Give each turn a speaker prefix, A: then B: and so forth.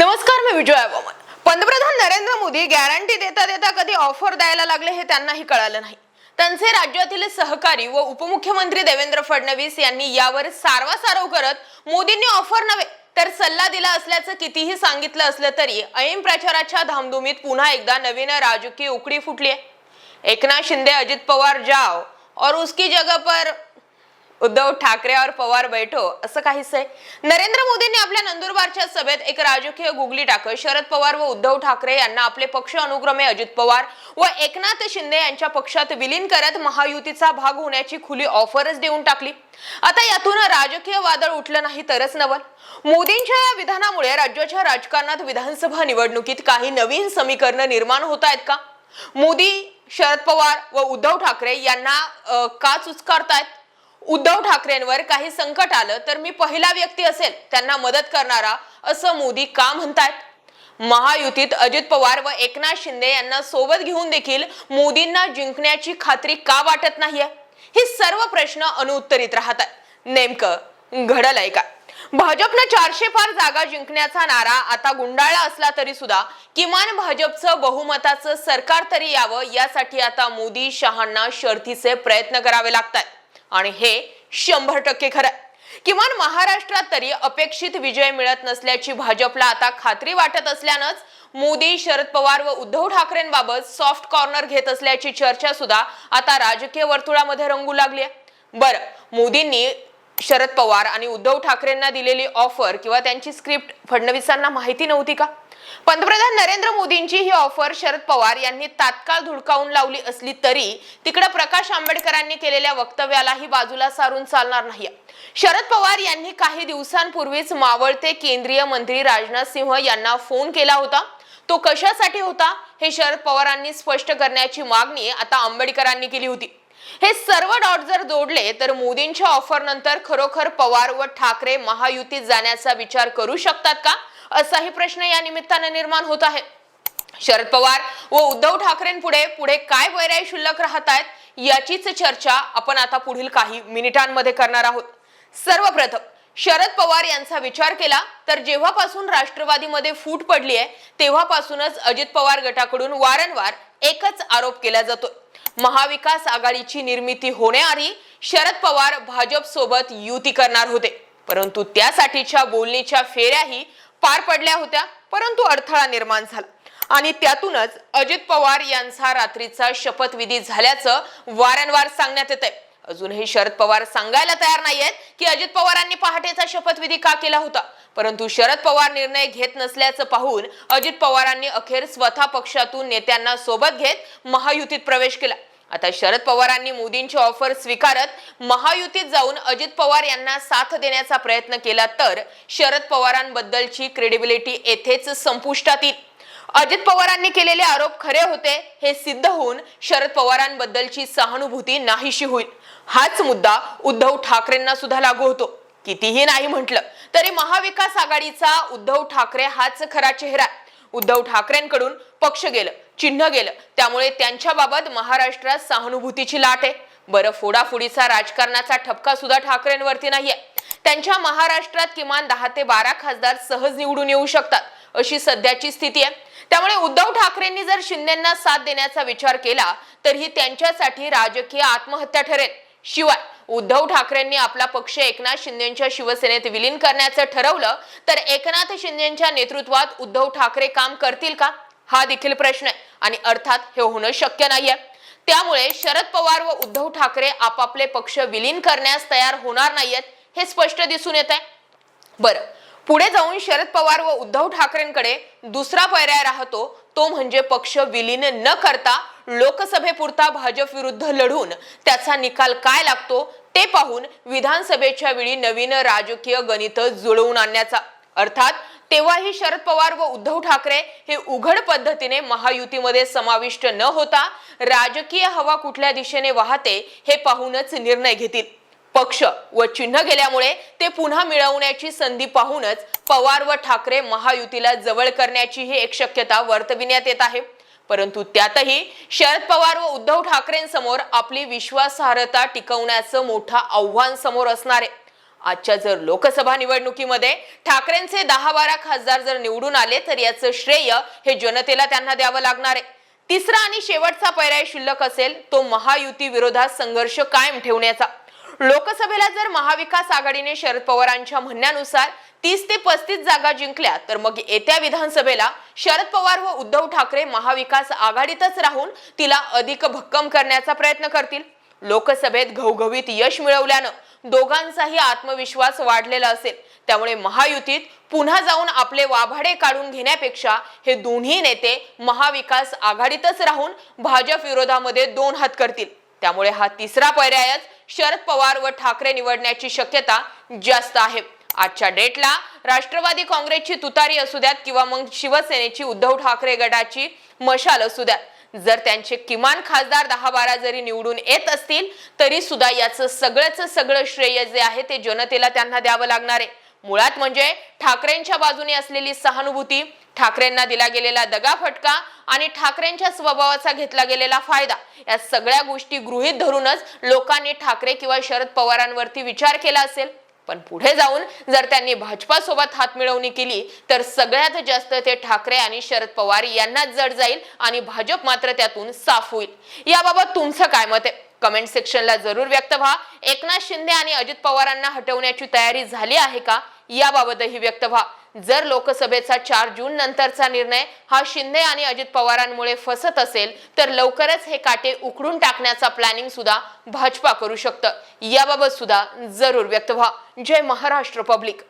A: नमस्कार मी विजय पंतप्रधान नरेंद्र मोदी गॅरंटी देता देता कधी ऑफर द्यायला लागले हे त्यांनाही कळालं नाही. त्यांचे राज्यातील सहकारी व उपमुख्यमंत्री देवेंद्र फडणवीस यांनी यावर सारवासारव करत मोदींनी ऑफर नव्हे तर सल्ला दिला असल्याचं कितीही सांगितलं असलं तरी ऐन प्रचाराच्या धामधुमीत पुन्हा एकदा नवीन राजकीय उकडी फुटली आहे एकनाथ शिंदे अजित पवार जाओ और उसकी जगह पर उद्धव ठाकरे और पवार बैठो असं काहीच आहे नरेंद्र मोदींनी आपल्या नंदुरबारच्या सभेत एक राजकीय गुगली टाकत शरद पवार व उद्धव ठाकरे यांना आपले पक्ष अनुक्रमे अजित पवार व एकनाथ शिंदे यांच्या पक्षात विलीन करत महायुतीचा भाग होण्याची खुली ऑफरच देऊन टाकली. आता यातून राजकीय वादळ उठलं नाही तरच नवल. मोदींच्या या विधानामुळे राज्याच्या राजकारणात विधानसभा निवडणुकीत काही नवीन समीकरण निर्माण होत आहेत का? मोदी शरद पवार व उद्धव ठाकरे यांना का चुचकारतायत? उद्धव ठाकरेंवर काही संकट आलं तर मी पहिला व्यक्ती असेल त्यांना मदत करणारा असं मोदी का म्हणतात महायुतीत अजित पवार व एकनाथ शिंदे यांना सोबत घेऊन देखील मोदींना जिंकण्याची खात्री का वाटत नाहीये? हे सर्व प्रश्न अनुत्तरित राहतात नेमकं घडलंय का? भाजपनं चारशे पार जागा जिंकण्याचा नारा आता गुंडाळला असला तरी सुद्धा किमान भाजपचं बहुमताचं सरकार तरी यावं यासाठी आता मोदी शहांना शर्थीचे प्रयत्न करावे लागतात आणि हे शंभर टक्के खरं आहे. किमान महाराष्ट्रात तरी अपेक्षित विजय मिळत नसल्याची भाजपला आता खात्री वाटत असल्यानंच मोदी शरद पवार व उद्धव ठाकरेंबाबत सॉफ्ट कॉर्नर घेत असल्याची चर्चा सुद्धा आता राजकीय वर्तुळामध्ये रंगू लागली आहे बरं मोदींनी शरद पवार आणि उद्धव ठाकरेंना दिलेली ऑफर किंवा त्यांची स्क्रिप्ट फडणवीसांना माहिती नव्हती का? पंतप्रधान नरेंद्र मोदींची ही ऑफर शरद पवार यांनी तात्काळ धुडकावून लावली असली तरी तिकडे प्रकाश आंबेडकरांनी केलेल्या वक्तव्यालाही बाजूला सारून चालणार नाही शरद पवार यांनी काही दिवसांपूर्वीच मावळते केंद्रीय मंत्री राजनाथ सिंह यांना फोन केला होता. तो कशासाठी होता हे शरद पवारांनी स्पष्ट करण्याची मागणी आता आंबेडकरांनी केली होती. हे सर्व डॉट जर जोडले तर मोदींच्या ऑफर नंतर खरोखर पवार व ठाकरे महायुतीत जाण्याचा विचार करू शकतात का? असाही प्रश्न या निमित्ताने निर्माण होत आहे. शरद पवार व उद्धव ठाकरेंपुढे पुढे काय वैराई शिल्लक राहत आहेत याचीच चर्चा आपण आता पुढील काही मिनिटांमध्ये करणार आहोत. सर्वप्रथम शरद पवार यांचा विचार केला तर जेव्हापासून राष्ट्रवादीमध्ये फूट पडली आहे तेव्हापासूनच अजित पवार गटाकडून वारंवार एकच आरोप केला जातोय. महाविकास आघाडीची निर्मिती होण्याआधी शरद पवार भाजप सोबत युती करणार होते. परंतु त्यासाठीच्या बोलणीच्या फेऱ्याही पार पडल्या होत्या परंतु अडथळा निर्माण झाला. आणि त्यातूनच अजित पवार यांचा रात्रीचा शपथविधी झाल्याचं वारंवार सांगण्यात येत आहे अजूनही शरद पवार सांगायला तयार नाहीयेत की अजित पवारांनी पहाटेचा शपथविधी का केला होता? परंतु शरद पवार निर्णय घेत नसल्याचं पाहून अजित पवारांनी अखेर स्वतः पक्षातून नेत्यांना सोबत घेत महायुतीत प्रवेश केला. आता शरद पवारांनी मोदींची ऑफर स्वीकारत महायुतीत जाऊन अजित पवार यांना साथ देण्याचा प्रयत्न केला तर शरद पवारांबद्दलची क्रेडिबिलिटी येथेच संपुष्टात येईल. अजित पवारांनी केलेले आरोप खरे होते हे सिद्ध होऊन शरद पवारांबद्दलची सहानुभूती नाहीशी होईल. हाच मुद्दा उद्धव ठाकरेंना सुद्धा लागू होतो. कितीही नाही म्हटलं तरी महाविकास आघाडीचा उद्धव ठाकरे हाच खरा चेहरा उद्धव ठाकरेंकडून पक्ष गेलं चिन्ह गेलं. त्यामुळे त्यांच्याबाबत महाराष्ट्रात सहानुभूतीची लाट आहे. बरं फोडाफोडीचा राजकारणाचा ठपका सुद्धा ठाकरेंवरती नाहीये. त्यांच्या महाराष्ट्रात किमान दहा ते बारा खासदार सहज निवडून येऊ शकतात अशी सध्याची स्थिती आहे. त्यामुळे उद्धव ठाकरेंनी जर शिंदेना साथ देण्याचा विचार केला तर ही त्यांच्यासाठी राजकीय आत्महत्या ठरेल. शिवाय उद्धव ठाकरेंनी आपला पक्ष एकनाथ शिंदेच्या शिवसेनेत विलीन करण्याचं ठरवलं. तर एकनाथ शिंदेच्या नेतृत्वात उद्धव ठाकरे काम करतील का? हा देखील प्रश्न आहे. आणि अर्थात हे होणं शक्य नाहीये. त्यामुळे शरद पवार व उद्धव ठाकरे आपापले पक्ष विलीन करण्यास तयार होणार नाहीयेत हे स्पष्ट दिसून येत आहे बरं पुढे जाऊन शरद पवार व उद्धव ठाकरेंकडे दुसरा पर्याय राहतो तो म्हणजे पक्ष विलीन न करता लोकसभेपुरता भाजप विरुद्ध लढून त्याचा निकाल काय लागतो? ते पाहून विधानसभेच्या वेळी नवीन राजकीय गणित जुळवून आणण्याचा अर्थात तेव्हाही शरद पवार व उद्धव ठाकरे हे उघड पद्धतीने महायुतीमध्ये समाविष्ट न होता राजकीय हवा कुठल्या दिशेने वाहते हे पाहूनच निर्णय घेतील. पक्ष व चिन्ह गेल्यामुळे ते पुन्हा मिळवण्याची संधी पाहूनच पवार व ठाकरे महायुतीला जवळ करण्याची ही एक शक्यता वर्तविण्यात येत आहे. परंतु त्यातही शरद पवार व उद्धव ठाकरेंसमोर आपली विश्वासार्हता टिकवण्याचं मोठं आव्हान समोर असणार आहे. आजच्या जर लोकसभा निवडणुकीमध्ये ठाकरेंचे दहा बारा खासदार जर निवडून आले तर याचं श्रेय हे जनतेला त्यांना द्यावं लागणार आहे. तिसरा आणि शेवटचा पर्याय शिल्लक असेल तो महायुती विरोधात संघर्ष कायम ठेवण्याचा. लोकसभेला जर महाविकास आघाडीने शरद पवारांच्या म्हणण्यानुसार तीस ते पस्तीस जागा जिंकल्या तर मग येत्या विधानसभेला शरद पवार व उद्धव ठाकरे महाविकास आघाडीतच राहून तिला अधिक भक्कम करण्याचा प्रयत्न करतील. लोकसभेत घवघवीत यश मिळवल्यानं दोघांचाही आत्मविश्वास वाढलेला असेल. त्यामुळे महायुतीत पुन्हा जाऊन आपले वाभाडे काढून घेण्यापेक्षा हे दोन्ही नेते महाविकास आघाडीतच राहून भाजप विरोधामध्ये दोन हात करतील. त्यामुळे हा तिसरा पर्यायच शरद पवार व ठाकरे निवडण्याची शक्यता जास्त आहे. आजच्या डेटला राष्ट्रवादी काँग्रेसची तुतारी असू द्यात किंवा मग शिवसेनेची उद्धव ठाकरे गटाची मशाल असू द्यात. जर त्यांचे किमान खासदार दहा बारा जरी निवडून येत असतील तरी सुद्धा याचं सगळंच सगळं श्रेय जे आहे ते जनतेला त्यांना द्यावं लागणार आहे. मुळात म्हणजे ठाकरेंच्या बाजूने असलेली सहानुभूती ठाकरेंना दिला गेलेला दगाफटका आणि ठाकरेंच्या स्वभावाचा घेतला गेलेला फायदा. या सगळ्या गोष्टी गृहीत धरूनच लोकांनी ठाकरे किंवा शरद पवारांवरती विचार केला असेल. पण पुढे जाऊन जर त्यांनी भाजपा सोबत हातमिळवणी केली तर सगळ्यात जास्त ते ठाकरे आणि शरद पवार यांनाच जड जाईल आणि भाजप मात्र त्यातून साफ होईल. याबाबत तुमचं काय मत आहे? कमेंट सेक्शनला जरूर व्यक्त व्हा. एकनाथ शिंदे आणि अजित पवारांना हटवण्याची तयारी झाली आहे का? याबाबतही व्यक्त व्हा. जर लोकसभेचा चार जून नंतरचा निर्णय हा शिंदे आणि अजित पवारांमुळे फसत असेल तर लवकरच हे काटे उकडून टाकण्याचा प्लॅनिंग सुद्धा भाजपा करू शकतं. याबाबत सुद्धा जरूर व्यक्त व्हा. जय महाराष्ट्र पब्लिक